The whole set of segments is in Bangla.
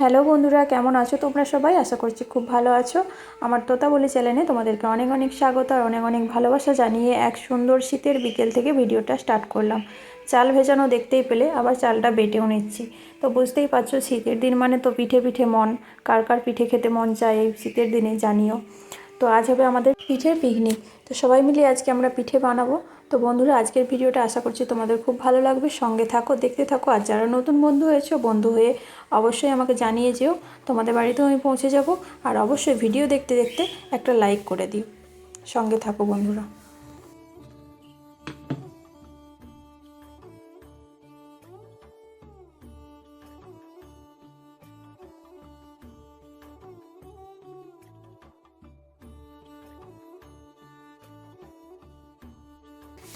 হ্যালো বন্ধুরা, কেমন আছো তোমরা সবাই? আশা করছি খুব ভালো আছো। আমার তোতা বলি চ্যানেলে তোমাদেরকে অনেক অনেক স্বাগত আর অনেক অনেক ভালোবাসা জানিয়ে এক সুন্দর শীতের বিকেল থেকে ভিডিওটা স্টার্ট করলাম। চাল ভেজানো দেখতেই পেলে, আবার চালটা বেটেও নিচ্ছি। তো বুঝতেই পারছ, শীতের দিন মানে তো পিঠে পিঠে মন। কার কার পিঠে খেতে মন চায় এই শীতের দিনে জানিও। তো আজ হবে আমাদের পিঠের পিকনিক তো সবাই মিলে আজকে আমরা পিঠে বানাবো। তো বন্ধুরা, আজকের ভিডিওটা আশা করছি তোমাদের খুব ভালো লাগবে। সঙ্গে থাকো, দেখতে থাকো, আর যারা নতুন বন্ধু হয়েছো, বন্ধু হয়ে অবশ্যই আমাকে জানিয়ে যেও। তোমাদের বাড়িতেও আমি পৌঁছে যাব, আর অবশ্যই ভিডিও দেখতে দেখতে একটা লাইক করে দিও। সঙ্গে থাকো বন্ধুরা।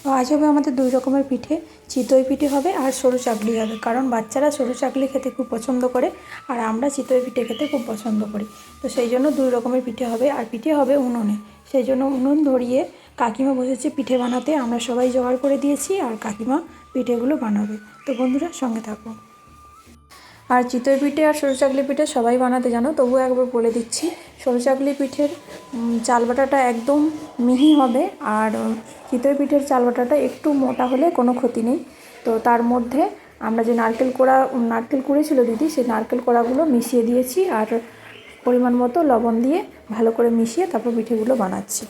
তো আজ হবে আমাদের দুই রকমের পিঠে। চিতই পিঠে হবে আর সরু চাকলি হবে। কারণ বাচ্চারা সরু চাকলি খেতে খুব পছন্দ করে আর আমরা চিতই পিঠে খেতে খুব পছন্দ করি। তো সেই জন্য দুই রকমের পিঠে হবে আর পিঠে হবে উনুনে। সেই জন্য উনুন ধরিয়ে কাকিমা বসেছে পিঠে বানাতে। আমরা সবাই জোগাড় করে দিয়েছি আর কাকিমা পিঠেগুলো বানাবে। তো বন্ধুরা সঙ্গে থাকো। আর চিতই পিঠে আর সরু চাকলি পিঠে সবাই বানাতে জানো তবুও একবার বলে দিচ্ছি। সরু চাকলি পিঠের উম, চাল বাটাটা একদম মিহি হবে আর চিতই পিঠের চাল বাটাটা একটু মোটা হলে কোনো ক্ষতি নেই। তো তার মধ্যে আমরা যে নারকেল কোড়া নারকেল কুড়েছিল দিদি সেই নারকেল কোড়াগুলো মিশিয়ে দিয়েছি আর পরিমাণ মতো লবণ দিয়ে ভালো করে মিশিয়ে তারপর পিঠেগুলো বানাচ্ছি।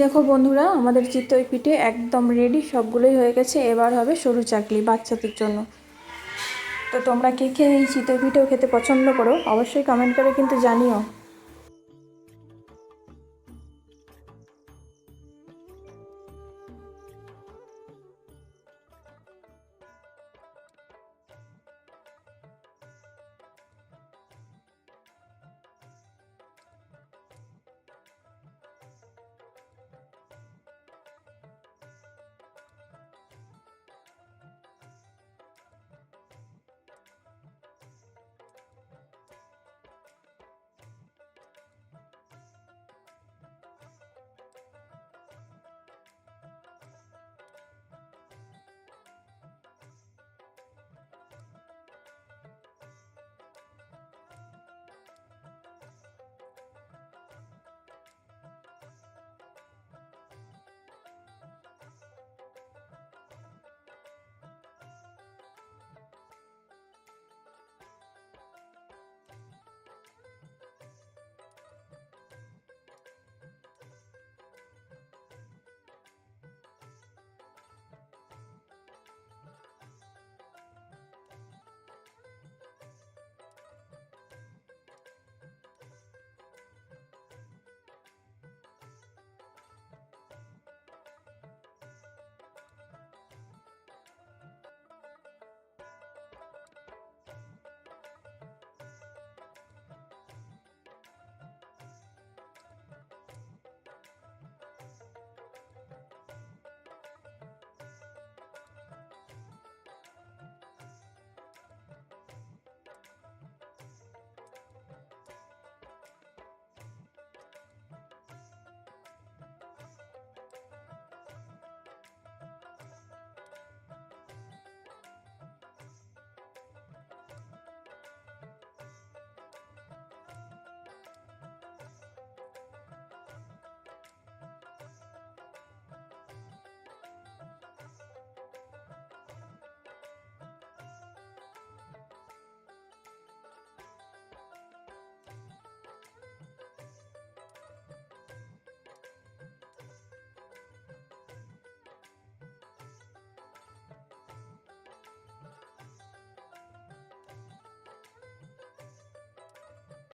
দেখো বন্ধুরা, আমাদের চিতই পিঠে একদম রেডি সবগুলোই হয়ে গেছে। এবার হবে সরু চাকলি বাচ্চাদের জন্য। তো তোমরা কে কে এই চিতই পিঠেও খেতে পছন্দ করো, অবশ্যই কমেন্ট করে কিন্তু জানিও।